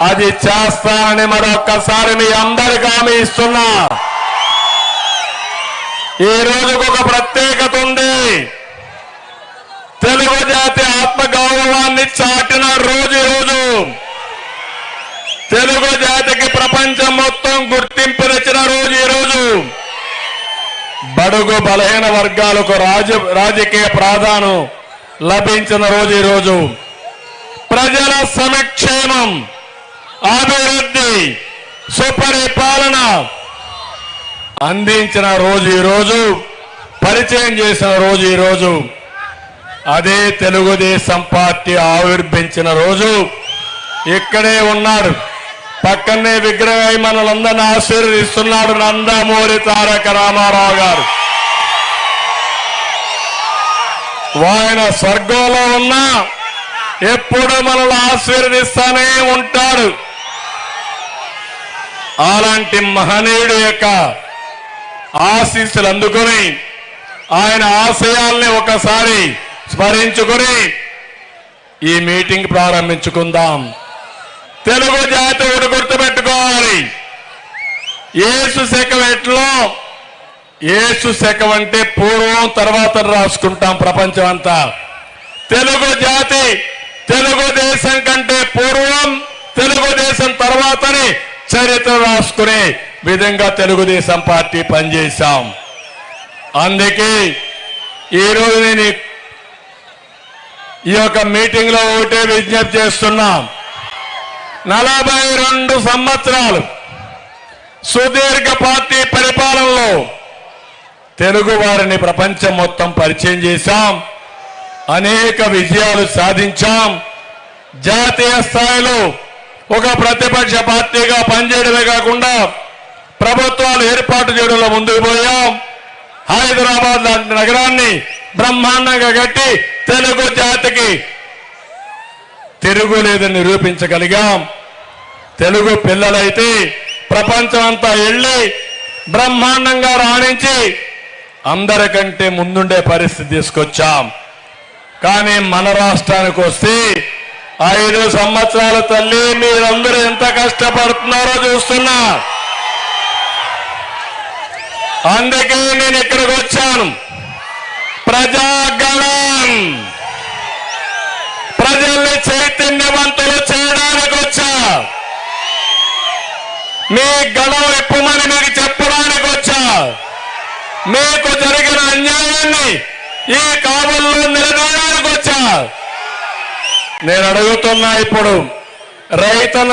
అది చేస్తానని మరొక్కసారి మీ అందరికి హామీ ఇస్తున్నా. ఈ రోజుకు ఒక ప్రత్యేకత ఉంది. తెలుగు జాతి ఆత్మగౌరవాన్ని చాటిన రోజు రోజు. తెలుగు జాతికి ప్రపంచం మొత్తం గుర్తింపునిచ్చిన రోజు ఈ రోజు. బడుగు బలహీన వర్గాలకు రాజ రాజకీయ ప్రాధాన్యం లభించిన రోజు ఈ రోజు. ప్రజల సమక్షేమం. అభివృద్ధి సుపరిపాలన అందించిన రోజు ఈరోజు రోజు పరిచయం చేసిన రోజు ఈరోజు రోజు అదే తెలుగుదేశం పార్టీ ఆవిర్భించిన రోజు. ఇక్కడే ఉన్నాడు. పక్కనే విగ్రహమై మనలందరినీ ఆశీర్వదిస్తున్నాడు నందమూరి తారక రామారావు గారు. ఆయన స్వర్గంలో ఉన్నా ఎప్పుడు మనల్ని ఆశీర్వదిస్తానే ఉంటాడు. అలాంటి మహనీయుడు యొక్క ఆశీస్సులు అందుకొని ఆయన ఆశయాల్ని ఒకసారి స్మరించుకొని ఈ మీటింగ్ ప్రారంభించుకుందాం. తెలుగు జాతి ఒకటి గుర్తుపెట్టుకోవాలి ఏసు శకవెట్లో ఏసు శకం అంటే పూర్వం తర్వాత రాసుకుంటాం ప్రపంచం అంతా తెలుగు జాతి తెలుగుదేశం కంటే పూర్వం తెలుగుదేశం తర్వాతనే చరిత్ర రాసుకునే విధంగా తెలుగుదేశం పార్టీ పనిచేశాం. అందుకే ఈరోజు నేను ఈ- యొక్క మీటింగ్లో ఒకటే విజ్ఞప్తి చేస్తున్నాం. నలభై రెండు సంవత్సరాలు సుదీర్ఘ పార్టీ పరిపాలనలో తెలుగు వారిని ప్రపంచం మొత్తం పరిచయం చేశాం. అనేక విజయాలు సాధించాం. జాతీయ స్థాయిలో ఒక ప్రతిపక్ష పార్టీగా పనిచేయడమే కాకుండా ప్రభుత్వాలు ఏర్పాటు చేయడంలో ముందుకు పోయాం. హైదరాబాద్ లాంటి నగరాన్ని బ్రహ్మాండంగా కట్టి తెలుగు జాతికి తిరుగులేదని నిరూపించగలిగాం. తెలుగు పిల్లలైతే ప్రపంచం అంతా వెళ్ళి బ్రహ్మాండంగా రాణించి అందరికంటే ముందుండే పరిస్థితి తీసుకొచ్చాం. కానీ మన రాష్ట్రానికి వస్తే ఐదు సంవత్సరాల తల్లి మీరందరూ ఎంత కష్టపడుతున్నారో చూస్తున్నా. అందుకే నేను ఇక్కడికి వచ్చాను. ప్రజాగణం. ప్రజల్ని చైతన్యవంతులు చేయడానికి వచ్చా. మీ గణం ఇప్పమని మీకు చెప్పడానికి వచ్చా. మీకు జరిగిన అన్యాయాన్ని ఈ కావల్లో నేను అడుగుతున్నా ఇప్పుడు రైతుల